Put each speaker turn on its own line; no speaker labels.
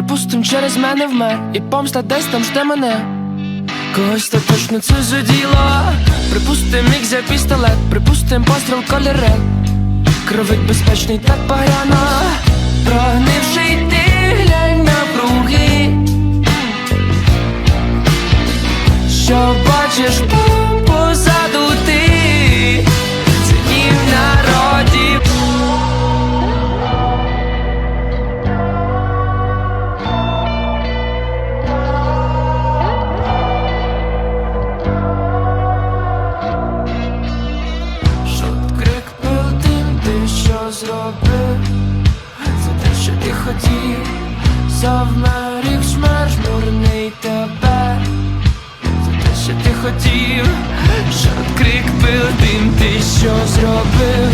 припустим, через мене вмер, і помста десь там жде мене. Когось то точно це за діло. Припустим, міг за пістолет, припустим, постріл колір ред. Кровить безпечний, так погано Прогнивши йти, глянь навкруги Що бачиш там позаду зробив За те, що ти хотів. Завмер їх шмер, жмурний тебе. За те, що ти хотів. Що крик пилдим, ти що зробив